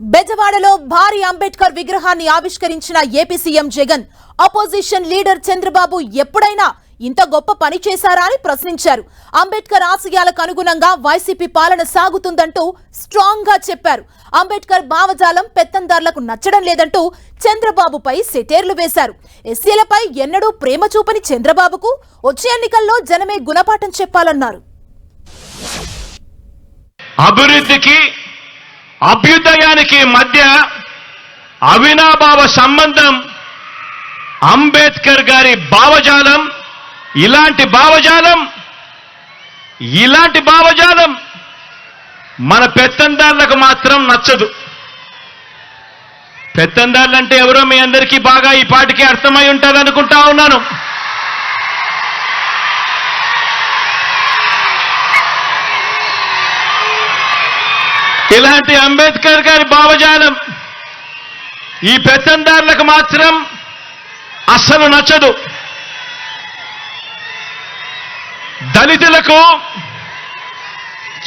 బెజవాడలో భారీ అంబేద్కర్ విగ్రహాన్ని ఆవిష్కరించిన AP CM Jagan opposition leader Chandrababu ఎప్పుడైనా ఇంత గొప్ప పని చేశారా అని ప్రశ్నించారు. అంబేద్కర్ ఆశయాలకు అనుగుణంగా వైసీపీ పాలన సాగుతుందంటూ స్ట్రాంగ్గా చెప్పారు. అంబేద్కర్ భావజాలం పెత్తందార్లకు నచ్చడం లేదంటూ చంద్రబాబుపై సెటేర్లు వేశారు. ఎస్సీలపై ఎన్నడూ ప్రేమ చూపని చంద్రబాబుకు వచ్చే ఎన్నికల్లో జనమే గుణపాఠం చెప్పాలన్నారు. అభివృద్ధికి అభ్యుదయానికి మధ్య అవినాభావ సంబంధం అంబేద్కర్ గారి భావజాలం ఇలాంటి భావజాలం ఇలాంటి భావజాలం మన పెత్తందారులకు మాత్రం నచ్చదు. పెత్తందారులంటే ఎవరో మీ అందరికీ బాగా ఈ పాటికి అర్థమై ఉంటుంది అనుకుంటా ఉన్నాను. ఇలాంటి అంబేద్కర్ గారి భావజాలం ఈ పెత్తందారులకు మాత్రం అస్సలు నచ్చదు. దళితులకు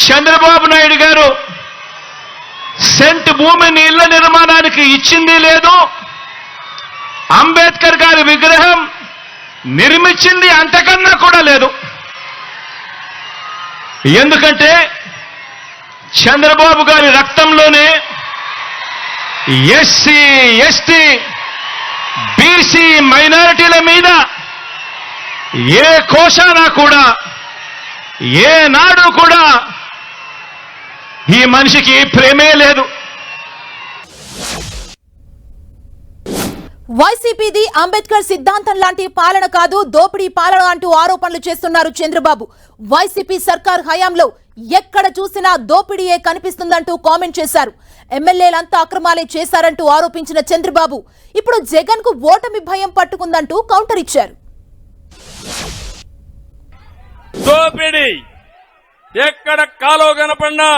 చంద్రబాబు నాయుడు గారు సెంట్ భూమిని ఇళ్ళ నిర్మాణానికి ఇచ్చింది లేదు. అంబేద్కర్ గారి విగ్రహం నిర్మించింది అంతకన్నా కూడా లేదు. ఎందుకంటే చంద్రబాబు గారి రక్తంలోనే ఎస్సీ ఎస్టీ బీసీ మైనారిటీల మీద ఏ కోశానా కూడా ఏ నాడు కూడా ఈ మనిషికి ప్రేమే లేదు. వైసీపీది అంబేద్కర్ సిద్ధాంతం లాంటి పాలన కాదు దోపిడీ పాలన అంటూ ఆరోపణలు చేస్తున్నారు చంద్రబాబు. వైసీపీ సర్కార్ హయాంలో ఎక్కడ చూసినా దోపిడీయే కనిపిస్తుందంటూ కామెంట్ చేశారు. ఎమ్మెల్యేలంతా అక్రమాలే చేశారంటూ ఆరోపించిన చంద్రబాబు ఇప్పుడు జగన్కు ఓటమి భయం పట్టుకుందంటూ కౌంటర్ ఇచ్చారు. దోపిడీ ఎక్కడ కాలువ కనపడినా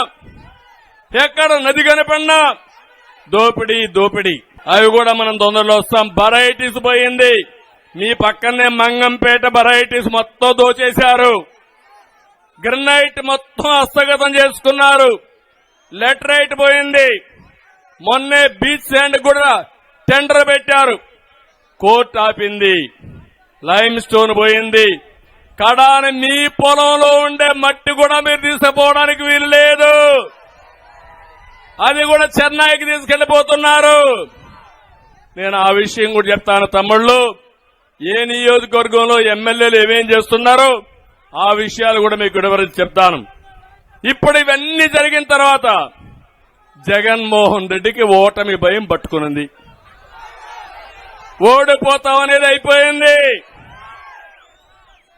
ఎక్కడ నది కనపడినా దోపిడి దోపిడి. అవి కూడా మనం తొందరలో వస్తాం. బరైటీస్ పోయింది. మీ పక్కనే మంగంపేట బరైటీస్ మొత్తం దోచేశారు. గ్రనైట్ మొత్తం హస్తగతం చేసుకున్నారు. లెటరైట్ పోయింది. మొన్నే బీచ్ శాండ్ కూడా టెండర్ పెట్టారు. కోర్ట్ ఆపింది. లైమ్ స్టోన్ పోయింది. కడాని మీ పొలంలో ఉండే మట్టి కూడా మీరు తీసుకుపోవడానికి వీలు లేదు అది కూడా చెన్నైకి తీసుకెళ్ళిపోతున్నారు నేను ఆ విషయం కూడా చెప్తాను తమ్ముళ్ళు. ఏ నియోజకవర్గంలో ఎమ్మెల్యేలు ఏమేం చేస్తున్నారో ఆ విషయాలు కూడా మీకు వివరించి చెప్తాను. ఇప్పుడు ఇవన్నీ జరిగిన తర్వాత జగన్మోహన్ రెడ్డికి ఓటమి భయం పట్టుకునింది. ఓడిపోతామనేది అయిపోయింది.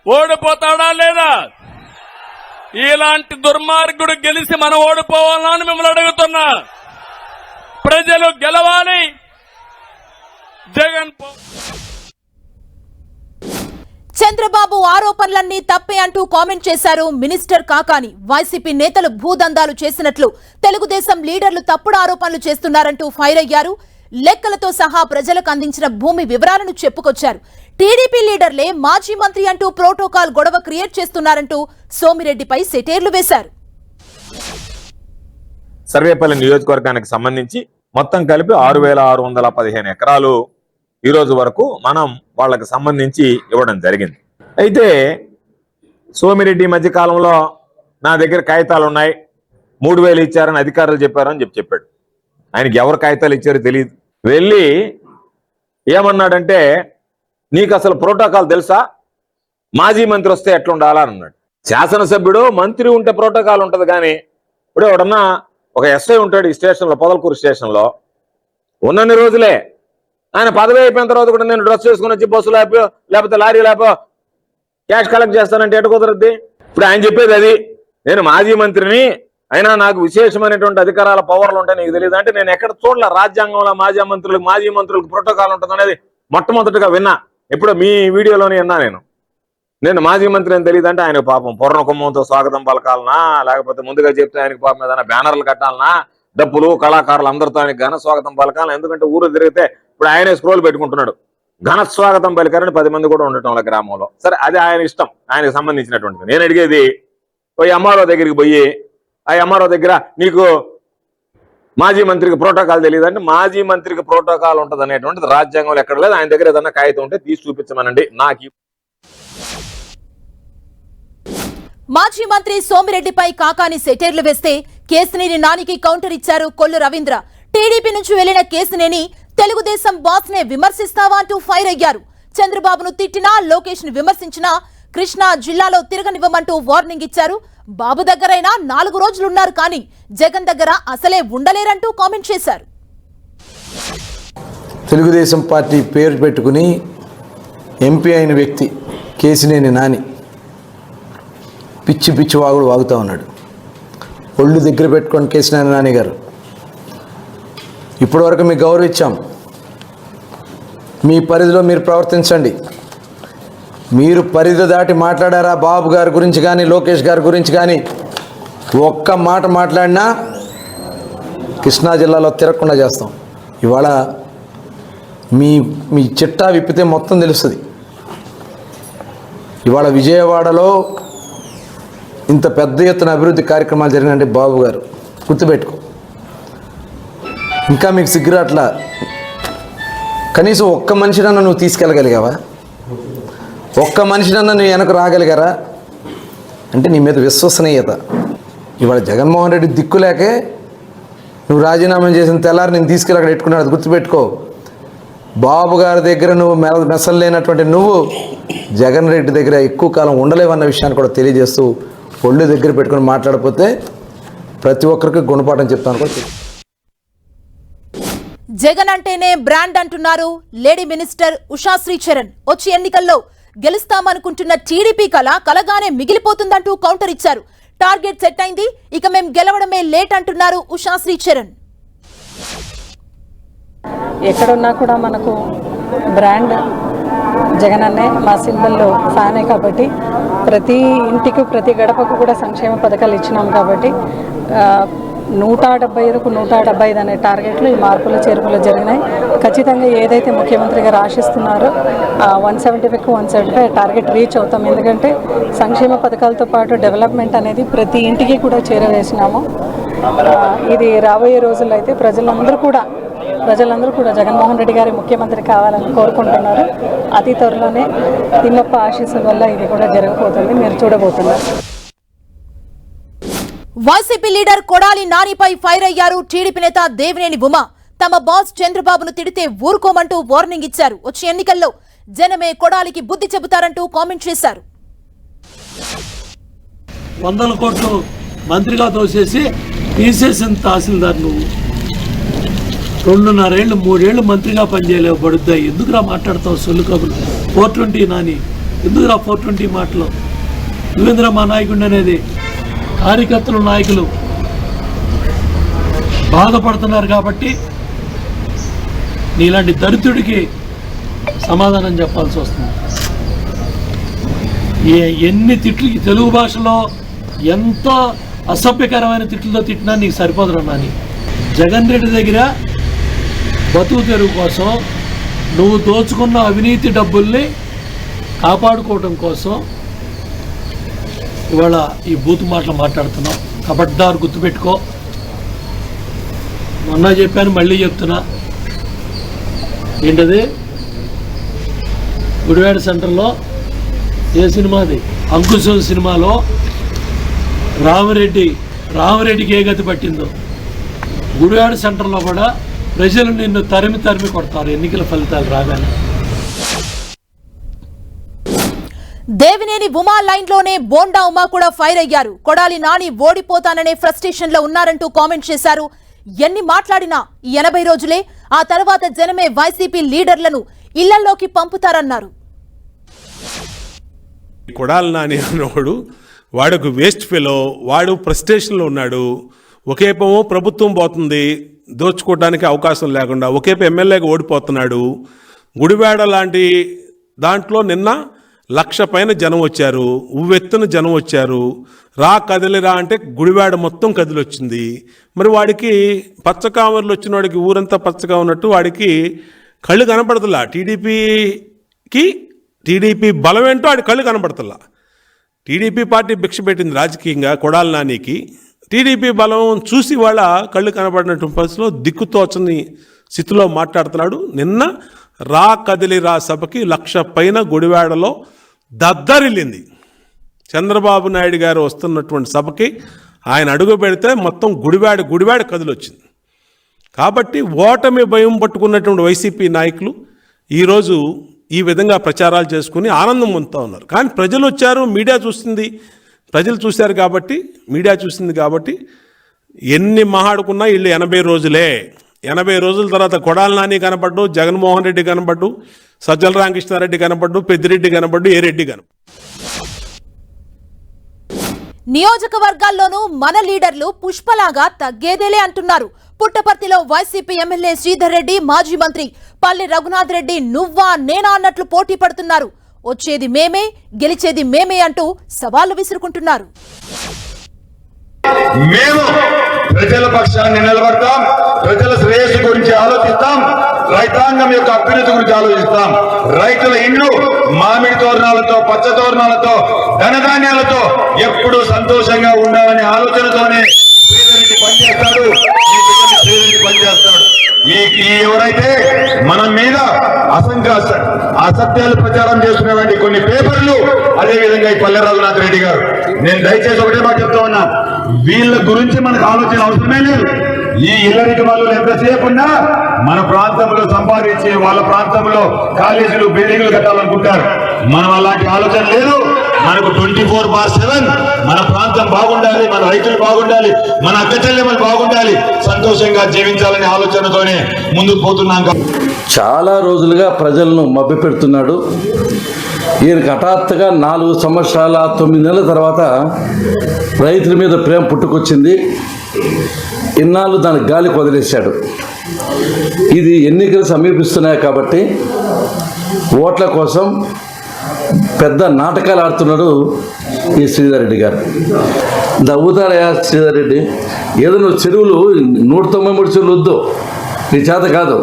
ఓడిపోతాడా లేదా? ఇలాంటి దుర్మార్గుడు గెలిచి మనం ఓడిపోవాలా అని మిమ్మల్ని అడుగుతున్నా. ప్రజలు గెలవాలి. జగన్ పో- చంద్రబాబు ఆరోపణలన్నీ తప్పే అంటూ కామెంట్ చేశారు మినిస్టర్ కాకాని. వైసీపీ నేతలు భూదందాలు చేసినట్లు తెలుగుదేశం లీడర్లు తప్పుడు ఆరోపణలు చేస్తున్నారంటూ ఫైర్ అయ్యారు. లెక్కలతో సహా ప్రజలకు అందించిన భూమి వివరాలను చెప్పుకొచ్చారు. టీడీపీ లీడర్లే మాజీ మంత్రి అంటూ ప్రోటోకాల్ గొడవ క్రియేట్ చేస్తున్నారంటూ సోమిరెడ్డిపై సెటేర్లు వేశారు. సర్వేపల్లి నియోజకవర్గానికి సంబంధించి మొత్తం కలిపి ఆరు వేల ఆరు వందల పదిహేను ఎకరాలు ఈ రోజు వరకు మనం వాళ్ళకి సంబంధించి ఇవ్వడం జరిగింది. అయితే సోమిరెడ్డి మధ్యకాలంలో నా దగ్గర కాగితాలు ఉన్నాయి. మూడు వేలు ఇచ్చారని అధికారులు చెప్పారని చెప్పి చెప్పాడు. ఆయనకి ఎవరు కాగితాలు ఇచ్చారో తెలియదు. వెళ్ళి ఏమన్నాడంటే నీకు అసలు ప్రోటోకాల్ తెలుసా? మాజీ మంత్రి వస్తే ఎట్లా అన్నాడు. శాసనసభ్యుడు మంత్రి ఉంటే ప్రోటోకాల్ ఉంటుంది కానీ ఇప్పుడు ఎవడన్నా ఒక ఎస్ఐ ఉంటాడు ఈ స్టేషన్లో పొదలకూరు స్టేషన్లో. ఉన్నన్ని రోజులే ఆయన పదవి అయిపోయిన తర్వాత కూడా నేను డ్రెస్ చేసుకుని వచ్చి బస్సు లేపో లేకపోతే లారీ లేపో క్యాష్ కలెక్ట్ చేస్తానంటే ఎటు కుదరద్ది? ఇప్పుడు ఆయన చెప్పేది అది. నేను మాజీ మంత్రిని అయినా నాకు విశేషమైనటువంటి అధికారాల పవర్లు ఉంటాయి నీకు తెలియదు అంటే నేను ఎక్కడ చూడలే రాజ్యాంగంలో మాజీ మంత్రులకు మాజీ మంత్రులకు ప్రోటోకాల్ ఉంటుంది అనేది మొట్టమొదటిగా విన్నా. ఎప్పుడో మీ వీడియోలోనే విన్నా నేను. నేను మాజీ మంత్రి అని తెలియదు అంటే ఆయన పాపం పూర్ణ కుమ్మంతో స్వాగతం పలకాలనా? లేకపోతే ముందుగా చెప్తే ఆయనకి పాపం ఏదైనా బ్యానర్లు కట్టాలనా? డప్పులు కళాకారులు అందరితో ఆయనకి ఘన స్వాగతం పలకాలి ఎందుకంటే ఊరు తిరిగితే ఇప్పుడు ఆయనే స్క్రోల్ పెట్టుకుంటున్నాడు. ఘన స్వాగతం పలికారని పది మంది కూడా ఉండటం వాళ్ళ గ్రామంలో. సరే అది ఆయన ఇష్టం. ఆయనకు సంబంధించినటువంటిది. నేను అడిగేది పోయి అమ్మారావు దగ్గరికి పోయి ఆ ఎంఆర్ఓ దగ్గర నీకు మాజీ మంత్రికి ప్రోటోకాల్ తెలియదు అంటే మాజీ మంత్రికి ప్రోటోకాల్ ఉంటుంది అనేటువంటిది రాజ్యాంగంలో ఎక్కడ లేదు. ఆయన దగ్గర ఏదన్నా కాగితం ఉంటే తీసి చూపించమనండి. నాకు మాజీ మంత్రి సోమిరెడ్డిపై కాకాని సెటైర్లు వేస్తే కేసునేని నానికి కౌంటర్ ఇచ్చారు కొల్లు రవీంద్ర. టీడీపీ నుంచి వెళ్ళిన కేసునేని తెలుగుదేశం బాస్ నే విమర్శిస్తావా అంటూ ఫైర్ అయ్యారు. చంద్రబాబును తిట్టినా లోకేష్ని విమర్శించినా కృష్ణా జిల్లాలో తిరగనివ్వమంటూ వార్నింగ్ ఇచ్చారు. బాబు దగ్గరైనా నాలుగు రోజులున్నారు కానీ జగన్ దగ్గర అసలే ఉండలేరంటూ కామెంట్ చేశారు. తెలుగుదేశం పార్టీ పేరు పెట్టుకుని ఎంపీ అయిన వ్యక్తి కేసినేని నాని పిచ్చి పిచ్చి వాగుడు వాగుతూ ఉన్నాడు. ఒళ్ళు దగ్గర పెట్టుకొని కేసినేని నాని గారు. ఇప్పటివరకు మీకు గౌరవించాం. మీ పరిధిలో మీరు ప్రవర్తించండి. మీరు పరిధి దాటి మాట్లాడారా బాబు గారి గురించి కానీ లోకేష్ గారి గురించి కానీ? ఒక్క మాట మాట్లాడినా కృష్ణా జిల్లాలో తిరగకుండా చేస్తాం. ఇవాళ మీ మీ చిట్టా విప్పితే మొత్తం తెలుస్తుంది. ఇవాళ విజయవాడలో ఇంత పెద్ద ఎత్తున అభివృద్ధి కార్యక్రమాలు జరిగినంటే బాబు గారు గుర్తుపెట్టుకో. ఇంకా మీకు సిగ్గురాట్లా కనీసం ఒక్క మనిషినన్నా నువ్వు తీసుకెళ్ళగలిగావా? ఒక్క మనిషినన్నా నువ్వు వెనక రాగలిగారా? అంటే నీ మీద విశ్వసనీయత. ఇవాళ జగన్మోహన్ రెడ్డి దిక్కులేకే నువ్వు రాజీనామా చేసిన తెల్లారి నేను తీసుకెళ్ళి అక్కడ పెట్టుకున్నాడు. అది గుర్తుపెట్టుకో. బాబు గారి దగ్గర నువ్వు మె- మెసలేనటువంటి నువ్వు జగన్ రెడ్డి దగ్గర ఎక్కువ కాలం ఉండలేవన్న విషయాన్ని కూడా తెలియజేస్తూ ఒళ్ళు దగ్గర పెట్టుకుని మాట్లాడకపోతే ప్రతి ఒక్కరికి గుణపాఠం చెప్తాను కూడా జగన్ అంటేనే బ్రాండ్ అంటున్నారు. లేడీ మినిస్టర్ ఉషా శ్రీచరణ్ వచ్చి ఎన్నికల్లో గెలుస్తామనుకుంటున్న టీడీపీ కళ కలగానే మిగిలిపోతుందంటూ కౌంటర్ ఇచ్చారు. టార్గెట్ సెట్ అయింది. ఇక మేం గెలవడమే లేట్ అంటున్నారు ఉషా శ్రీచరణ్. ఎక్కడున్నా కూడా మనకు బ్రాండ్ జగన్ అన్నే మా సింబల్లో ఫ్యానే కాబట్టి ప్రతి ఇంటికి ప్రతి గడపకు కూడా సంక్షేమ పథకాలు ఇచ్చినాం కాబట్టి నూట డెబ్బై ఐదుకు నూట డెబ్బై ఐదు అనే టార్గెట్లు ఈ మార్పులు చేర్పులు జరిగినాయి. ఖచ్చితంగా ఏదైతే ముఖ్యమంత్రి గారు ఆశిస్తున్నారో వన్ సెవెంటీ ఫైవ్కి one seventy five target reach అవుతాం. ఎందుకంటే సంక్షేమ పథకాలతో పాటు డెవలప్మెంట్ అనేది ప్రతి ఇంటికి కూడా చేరవేసినాము. ఇది రాబోయే రోజుల్లో అయితే ప్రజలందరూ కూడా ప్రజలందరూ కూడా జగన్మోహన్ రెడ్డి గారి ముఖ్యమంత్రి కావాలని కోరుకుంటున్నారు. అతి త్వరలోనే తిమ్మప్ప ఆశీస్సుల వల్ల ఇది కూడా జరగబోతుంది. మీరు చూడబోతున్నారు. వైసీపీ లీడర్ కొడాలి నానిపై ఫైర్ అయ్యారు టీడీపీ నేత దేవినేని ఉమ. తమ బాస్ చంద్రబాబును తిడితే ఊరుకోమంటూ వార్నింగ్ ఇచ్చారు. వచ్చే ఎన్నికల్లో జనమే కొడాలికి బుద్ధి చెబుతారంటూ కామెంట్ చేశారు. వందల కోట్లు మంత్రిగా తోసేసి తీసేసిన తహసీల్దార్ నువ్వు. రెండున్నరేళ్ళు మూడేళ్ళు మంత్రిగా పనిచేయలేవు పడుద్దా ఎందుకురా మాట్లాడతావు సొల్లు కబులు ఫోర్ ట్వంటీ నాని ఎందుకురా ఫోర్ ట్వంటీ మాటలు? నువ్వేంద్ర మా నాయకుడు అనేది? కార్యకర్తలు నాయకులు బాధపడుతున్నారు కాబట్టి నీలాంటి దరిద్రుడికి సమాధానం చెప్పాల్సి వస్తుంది. ఏ ఎన్ని తిట్లు తెలుగు భాషలో ఎంత అసభ్యకరమైన తిట్లతో తిట్టినా నీకు సరిపోదు నాని. జగన్ రెడ్డి దగ్గర బతుకు తెరువు కోసం నువ్వు దోచుకున్న అవినీతి డబ్బుల్ని కాపాడుకోవటం కోసం ఇవాళ ఈ బూతు మాటలు మాట్లాడుతున్నాం. కబడ్దారు గుర్తుపెట్టుకో. మొన్న చెప్పాను మళ్ళీ చెప్తున్నా. ఏంటది? గుడివాడ సెంటర్లో ఏ సినిమాది అంకుశం సినిమాలో రామరెడ్డి రామరెడ్డికి ఏ గతి పట్టిందో. గుడివాడ సెంటర్లో కూడా ప్రజలు నిన్ను తరిమి తరిమి కొడతారు ఎన్నికల ఫలితాలు రాగానే. దేవినేని ఉమా లైన్లోనే బోండా ఉమా కూడా ఫైర్ అయ్యారు. కొడాలి నాని ఓడిపోతాననే ఫ్రస్ట్రేషన్లో ఉన్నారంటూ కామెంట్ చేశారు. ఎన్ని మాట్లాడినా ఎనభై రోజులే ఆ తర్వాత జనమే వైసీపీ లీడర్లను ఇళ్ళలోకి పంపుతారన్నారు. కొడాలి నాని అన్నవాడు వాడుకు వేస్ట్ ఫెలో వాడు ఫ్రస్ట్రేషన్లో ఉన్నాడు. ఒకేపేమో ప్రభుత్వం పోతుంది దోచుకోవడానికి అవకాశం లేకుండా ఒకేపు ఎమ్మెల్యేగా ఓడిపోతున్నాడు. గుడివాడ లాంటి దాంట్లో నిన్న లక్ష పైన జనం వచ్చారు ఉవ్వెత్తున జనం వచ్చారు. రా కదిలిరా అంటే గుడివాడ మొత్తం కదిలొచ్చింది. మరి వాడికి పచ్చకామర్లు వచ్చిన వాడికి ఊరంతా పచ్చగా ఉన్నట్టు వాడికి కళ్ళు కనపడతలా. టీడీపీకి టీడీపీ బలం ఏంటో కళ్ళు కనపడతలా. టీడీపీ పార్టీ భిక్ష పెట్టింది రాజకీయంగా కొడాల నానికి. టీడీపీ బలం చూసి వాళ్ళ కళ్ళు కనబడినటువంటి పరిస్థితిలో దిక్కుతోచని స్థితిలో మాట్లాడుతున్నాడు. నిన్న రా కదిలి రా సభకి లక్ష పైన గుడివాడలో దద్దరిల్లింది. చంద్రబాబు నాయుడు గారు వస్తున్నటువంటి సభకి ఆయన అడుగు పెడితే మొత్తం గుడివాడ గుడివాడ కదిలొచ్చింది. కాబట్టి ఓటమి భయం పట్టుకున్నటువంటి వైసీపీ నాయకులు ఈరోజు ఈ విధంగా ప్రచారాలు చేసుకుని ఆనందం పొందుతూ ఉన్నారు. కానీ ప్రజలు వచ్చారు మీడియా చూస్తుంది ప్రజలు చూశారు కాబట్టి మీడియా చూసింది కాబట్టి ఎన్ని మహాడుకున్నా వీళ్ళు ఎనభై రోజులే. ఎనభై రోజుల తర్వాత కొడాల నాని కనపడ్డు జగన్మోహన్ రెడ్డి కనపడ్డు సజ్జల రామకృష్ణారెడ్డి కనపడ్డు పెద్దిరెడ్డి కనపడ్డు ఏ రెడ్డి కనపడ్డు. నియోజకవర్గాల్లోనూ మన లీడర్లు పుష్పలాగా తగ్గేదేలే అంటున్నారు. పుట్టపర్తిలో వైసీపీ ఎమ్మెల్యే శ్రీధర్ రెడ్డి మాజీ మంత్రి పల్లె రఘునాథ్ రెడ్డి నువ్వా నేనా అన్నట్లు పోటీ పడుతున్నారు. వచ్చేది మేమే గెలిచేది మేమే అంటూ సవాళ్ళు విసురుకుంటున్నారు. మేము ప్రజల పక్షాన్ని నిలబడతాం. ప్రజల శ్రేయస్సు గురించి ఆలోచిస్తాం. రైతాంగం యొక్క అభ్యున్నతి గురించి ఆలోచిస్తాం. రైతుల ఇండ్లు మామిడి తోరణాలతో పచ్చ తోరణాలతో ధనధాన్యాలతో ఎప్పుడూ సంతోషంగా ఉండాలనే ఆలోచనతోనే శ్రీధరెడ్డి పనిచేస్తాడు. ఈ శ్రీధరెడ్డి పనిచేస్తాడు. మీకు ఎవరైతే మన మీద అసంఖ్య అసత్యాలు ప్రచారం చేస్తున్నటువంటి కొన్ని పేపర్లు అదే విధంగా ఈ పల్లె రఘునాథ్ రెడ్డి గారు. నేను దయచేసి ఒకటే మాట చెప్తా ఉన్నా. వీళ్ళ గురించి మనకు ఆలోచన అవసరమే లేదు. ఈ ఇల్లరికి వాళ్ళు ఎంతసేపు ఉన్నా మన ప్రాంతంలో సంపాదించి వాళ్ళ ప్రాంతంలో కాలేజీలు బిల్డింగ్లు కట్టాలనుకుంటారు. మనం అలాంటి ఆలోచన లేదు. మనకు ట్వంటీ ఫోర్ బార్ సెవెన్ మన ప్రాంతం బాగుండాలి మన రైతులు బాగుండాలి మన అక్కచెల్లెమలు బాగుండాలి. సంతోషంగా జీవించాలనే ఆలోచనతోనే ముందుకు పోతున్నాం చాలా రోజులుగా ప్రజలను మభ్యపెడుతున్నాడు. ఈయనకి హఠాత్తుగా నాలుగు సంవత్సరాల తొమ్మిది నెలల తర్వాత రైతుల మీద ప్రేమ పుట్టుకొచ్చింది. ఇన్నాళ్ళు దాని గాలి వదిలేశాడు ఇది ఎన్నికలు సమీపిస్తున్నాయి కాబట్టి ఓట్ల కోసం పెద్ద నాటకాలు ఆడుతున్నాడు ఈ శ్రీధర్ రెడ్డి గారు. దవ్వుతారయా శ్రీధర్ రెడ్డి? ఏదో నువ్వు చెరువులు నూట తొంభై మూడు చెరువులు వద్దు. నీ చేత కాదు.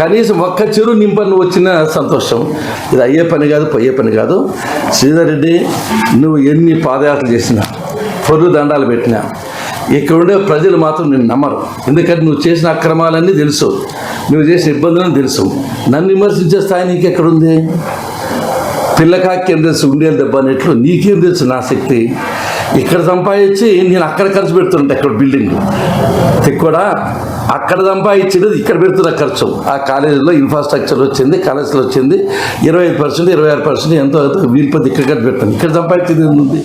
కనీసం ఒక్క చెరు నింపని నువ్వు వచ్చిన సంతోషం. ఇది అయ్యే పని కాదు పోయే పని కాదు. శ్రీధర్ రెడ్డి నువ్వు ఎన్ని పాదయాత్రలు చేసినా పొరుగు దండాలు పెట్టినా ఇక్కడ ఉండే ప్రజలు మాత్రం నిన్ను నమ్మరు. ఎందుకంటే నువ్వు చేసిన అక్రమాలన్నీ తెలుసు. నువ్వు చేసిన ఇబ్బందులను తెలుసు. నన్ను విమర్శించే స్థాయి నీకు ఎక్కడుంది పిల్లకాకేం తెలుసు? ఉండేది దెబ్బ అనేట్లు నీకేం తెలుసు నా శక్తి? ఇక్కడ సంపాదించి నేను అక్కడ ఖర్చు పెడుతుంటా ఇక్కడ బిల్డింగ్ కూడా అక్కడ సంపాదించేది ఇక్కడ పెడుతున్న ఖర్చు. ఆ కాలేజీలో ఇన్ఫ్రాస్ట్రక్చర్ వచ్చింది కాలేజీలో వచ్చింది. ఇరవై ఐదు పర్సెంట్ ఇరవై ఆరు పర్సెంట్ ఎంతో వీలిపోతే ఇక్కడ పెడతాను ఇక్కడ సంపాదించేది ఉంది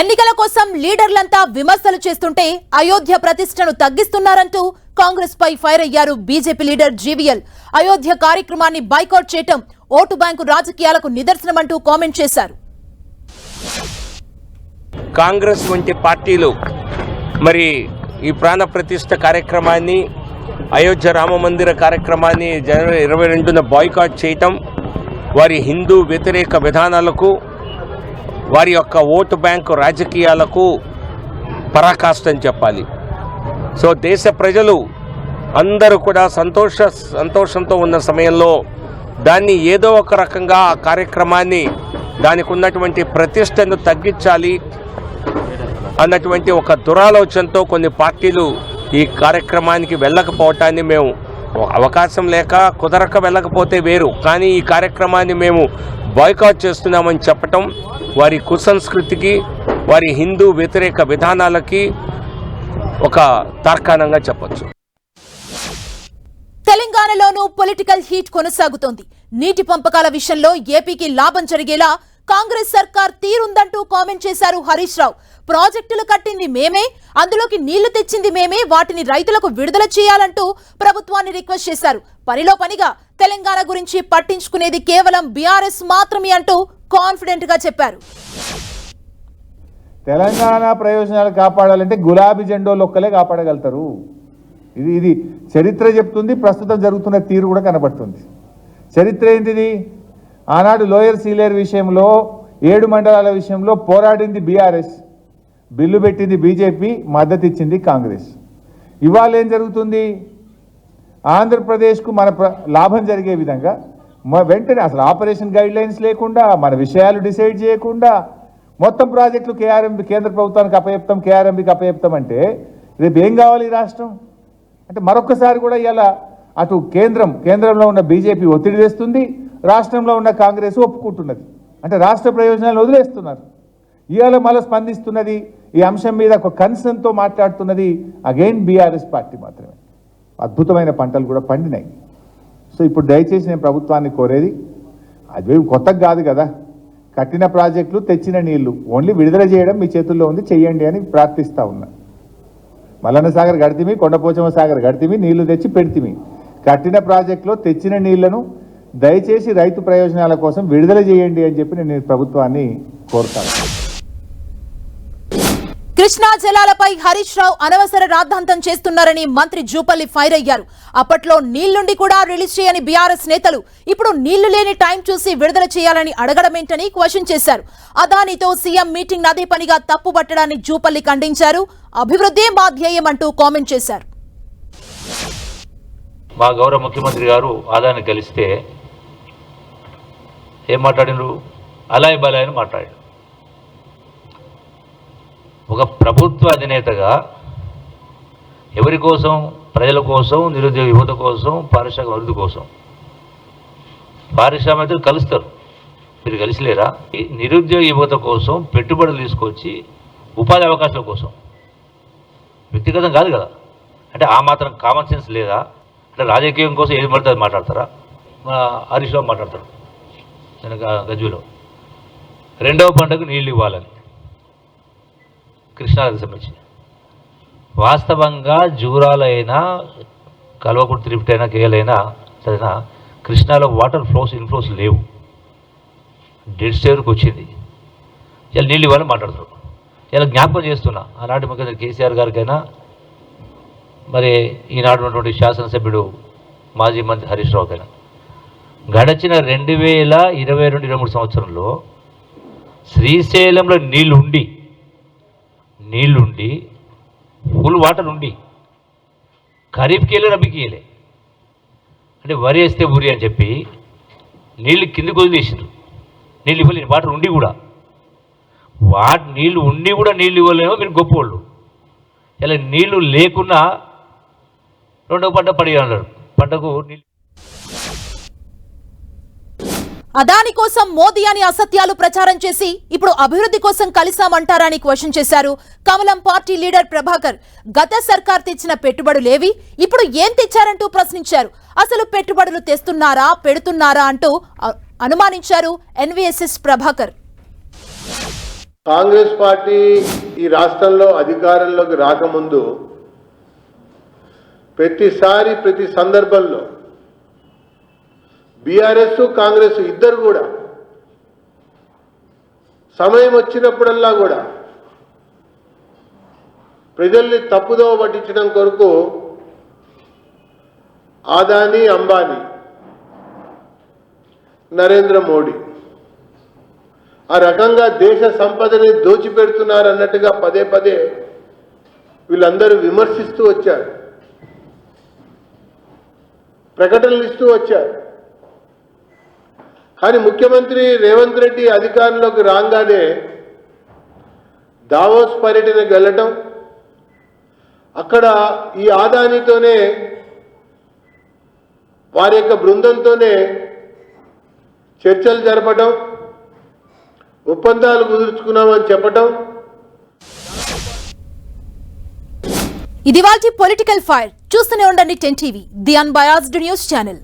ఎన్నికల కోసం లీడర్లంతా విమర్శలు చేస్తుంటే అయోధ్య ప్రతిష్టను తగ్గిస్తున్నారంటూ కాంగ్రెస్ పై ఫైర్ అయ్యారు బీజేపీ లీడర్ జీవీఎల్. అయోధ్య కార్యక్రమాన్ని బైకాట్ చేయటం ఓటు బ్యాంకు రాజకీయాలకు నిదర్శనమంటూ కామెంట్ చేశారు. కాంగ్రెస్ వంటి పార్టీలు మరి ఈ ప్రాణ ప్రతిష్ఠ కార్యక్రమాన్ని అయోధ్య రామ మందిర కార్యక్రమాన్ని జనవరి ఇరవై రెండున బాయ్కాట్ చేయటం వారి హిందూ వ్యతిరేక విధానాలకు వారి యొక్క ఓటు బ్యాంకు రాజకీయాలకు పరాకాష్టం చెప్పాలి. సో దేశ ప్రజలు అందరూ కూడా సంతోష సంతోషంతో ఉన్న సమయంలో దాన్ని ఏదో ఒక రకంగా ఆ కార్యక్రమాన్ని దానికి ఉన్నటువంటి ప్రతిష్టను తగ్గించాలి. అన్నటువంటి ఒక దురాలోచనతో కొన్ని పార్టీలు ఈ కార్యక్రమానికి వెళ్ళకపోవటాన్ని మేము అవకాశం లేక కుదరక వెళ్ళకపోతే వేరు. కానీ ఈ కార్యక్రమాన్ని మేము బాయ్కాట్ చేస్తున్నామని చెప్పటం వారి కుసంస్కృతికి వారి హిందూ వ్యతిరేక విధానాలకి ఒక తార్కాణంగా చెప్పొచ్చు. తెలంగాణలోనూ పొలిటికల్ హీట్ కొనసాగుతోంది. నీటి పంపకాల విషయంలో ఏపీకి లాభం జరిగేలా కాంగ్రెస్ సర్కార్ తీరుందంటూ కామెంట్ చేశారు హరీష్ రావు. ప్రాజెక్టులు కట్టింది మేమే అందులోకి నీళ్ళు తెచ్చింది మేమే వాటిని రైతులకు విడుదల చేయాలంటూ ప్రభుత్వాన్ని రిక్వెస్ట్ చేశారు. పనిలో పనిగా తెలంగాణ గురించి పట్టించుకునేది కేవలం బీఆర్ఎస్ మాత్రమే అంటూ కాన్ఫిడెంట్గా చెప్పారు. తెలంగాణ ప్రయోజనాలు కాపాడాలంటే గులాబీ జెండోలు ఒక్కలే కాపాడగలుగుతారు. ఇది ఇది చరిత్ర చెప్తుంది ప్రస్తుతం జరుగుతున్న తీరు కూడా కనబడుతుంది చరిత్ర ఏంటిది? ఆనాడు లోయర్ సీలేర్ విషయంలో ఏడు మండలాల విషయంలో పోరాడింది బీఆర్ఎస్. బిల్లు పెట్టింది బీజేపీ మద్దతు ఇచ్చింది కాంగ్రెస్. ఇవాళ ఏం జరుగుతుంది? ఆంధ్రప్రదేశ్కు మన లాభం జరిగే విధంగా వెంటనే అసలు ఆపరేషన్ గైడ్ లైన్స్ లేకుండా మన విషయాలు డిసైడ్ చేయకుండా మొత్తం ప్రాజెక్టులు కేఆర్ఎంబి కేంద్ర ప్రభుత్వానికి అపయప్తం కేఆర్ఎంబికి అపయప్తం అంటే రేపు ఏం కావాలి రాష్ట్రం? అంటే మరొక్కసారి కూడా ఇలా అటు కేంద్రం కేంద్రంలో ఉన్న బీజేపీ ఒత్తిడి తెస్తుంది రాష్ట్రంలో ఉన్న కాంగ్రెస్ ఒప్పుకుంటున్నది. అంటే రాష్ట్ర ప్రయోజనాలు వదిలేస్తున్నారు. ఇవాళ మళ్ళీ స్పందిస్తున్నది ఈ అంశం మీద ఒక కన్సర్న్తో మాట్లాడుతున్నది అగైన్ బీఆర్ఎస్ పార్టీ మాత్రమే. అద్భుతమైన పంటలు కూడా పండినాయి. సో ఇప్పుడు దయచేసి నేను ప్రభుత్వాన్ని కోరేది అది కొత్తగా కాదు కదా. కట్టిన ప్రాజెక్టులు తెచ్చిన నీళ్ళు ఓన్లీ విడుదల చేయడం మీ చేతుల్లో ఉంది చెయ్యండి అని ప్రార్థిస్తా ఉన్నా. మల్లన్న సాగర్ గడితిమి కొండపోచమ్మ సాగర్ గడితిమి నీళ్ళు తెచ్చి పెడితిమి. కట్టిన ప్రాజెక్టులో తెచ్చిన నీళ్ళను దయచేసి రైతు ప్రయోజనాల కోసం విడుదల చేయండి అని చెప్పి నేను ప్రభుత్వాన్ని కోరుతాను. కృష్ణా జలాలపై హరీష్ రావు అనవసర రాద్ధాంతం చేస్తున్నారని మంత్రి జూపల్లి ఫైర్ అయ్యారు. అప్పట్లో నీళ్ళుండి కూడా రిలీజ్ చేయని బీఆర్ఎస్ నేతలు ఇప్పుడు నీళ్ళు లేని టైం చూసి విడుదల చేయాలని అడగడమేంటని క్వశ్చన్ చేశారు. అదానితో సీఎం మీటింగ్ అదే పనిగా తప్పుపట్టడాన్ని జూపల్లి ఖండించారు. అభివృద్ధే మా ధ్యేయం అంటూ కామెంట్ చేశారు. మా గౌరవ ముఖ్యమంత్రి గారు ఆదాయాన్ని కలిస్తే ఏం మాట్లాడినరు? అలాయ్ బలాయ్ అని మాట్లాడు ఒక ప్రభుత్వ అధినేతగా ఎవరి కోసం? ప్రజల కోసం నిరుద్యోగ యువత కోసం పారిశ్రామిక అభివృద్ధి కోసం. పారిశ్రామికలు కలుస్తారు. మీరు కలిసిలేరా? ఈ నిరుద్యోగ యువత కోసం పెట్టుబడులు తీసుకొచ్చి ఉపాధి అవకాశాల కోసం. వ్యక్తిగతం కాదు కదా. అంటే ఆ మాత్రం కామన్ సెన్స్ లేదా? అంటే రాజకీయం కోసం ఏది పడితే అది మాట్లాడతారా? హరీష్ రావు మాట్లాడతారు వెనక గజ్విలో. రెండవ పంటకు నీళ్ళు ఇవ్వాలని. కృష్ణానదికి సంబంధించి వాస్తవంగా జూరాలైనా కల్వకుర్తి లిఫ్ట్ అయినా కేలైనా సరేనా కృష్ణాలో వాటర్ ఫ్లోస్ ఇన్ఫ్లోస్ లేవు. డెడ్ స్టేవర్కి వచ్చింది. ఇలా నీళ్ళు ఇవ్వాలని మాట్లాడతారు ఇలా జ్ఞాపకం చేస్తున్నా ఆనాటి ముఖ్యమంత్రి కేసీఆర్ గారికైనా మరి ఈనాడు ఉన్నటువంటి శాసనసభ్యుడు మాజీ మంత్రి హరీష్ రావు గడచిన రెండు వేల ఇరవై రెండు ఇరవై మూడు సంవత్సరంలో శ్రీశైలంలో నీళ్ళుండి ఉండి ఫుల్ వాటర్ ఉండి ఖరీఫ్కి వెళ్ళి రబీకి వెళ్ళే అంటే వరి వేస్తే ఊరి అని చెప్పి నీళ్ళు కిందికి వదిలేసారు నీళ్ళు ఇవ్వలేని వాటర్ ఉండి కూడా. వాటి నీళ్ళు ఉండి కూడా నీళ్ళు ఇవ్వలేమో మీరు గొప్పవాళ్ళు ఇలా నీళ్ళు లేకున్నా రెండవ పంట పడి అన్నారు. పంటకు నీళ్ళు అదాని కోసం మోదీ అని అసత్యాలు ప్రచారం చేసి ఇప్పుడు అభివృద్ధి కోసం కలిసామంటారని క్వశ్చన్ చేశారు. కమలం పార్టీ లీడర్ ప్రభాకర్ గత సర్కార్ తెచ్చిన పెట్టుబడులేవి ఇప్పుడు ఏం తెచ్చారంటూ ప్రశ్నించారు. అసలు పెట్టుబడులు తెస్తున్నారా పెడుతున్నారా అంటూ అనుమానించారు ఎన్విఎస్ఎస్ ప్రభాకర్. కాంగ్రెస్ పార్టీ ఈ రాష్ట్రంలో అధికారంలోకి రాకముందు ప్రతిసారి ప్రతి సందర్భంలో బీఆర్ఎస్ కాంగ్రెస్ ఇద్దరు కూడా. సమయం వచ్చినప్పుడల్లా కూడా ప్రజల్ని తప్పుదోవ పట్టించడం కొరకు ఆదాని అంబానీ నరేంద్ర మోడీ ఆ రకంగా దేశ సంపదని దోచిపెడుతున్నారు అన్నట్టుగా పదే పదే వీళ్ళందరూ విమర్శిస్తూ వచ్చారు. ప్రకటనలు ఇస్తూ వచ్చారు. కానీ ముఖ్యమంత్రి రేవంత్ రెడ్డి అధికారంలోకి రాగానే దావోస్ పర్యటనకు వెళ్ళటం అక్కడ ఈ ఆదానితోనే వారి యొక్క బృందంతోనే చర్చలు జరపడం ఒప్పందాలు కుదుర్చుకున్నామని చెప్పటం. ఇది వాటి పొలిటికల్ ఫైర్. చూస్తూనే ఉండండి ten TV the unbiased news channel.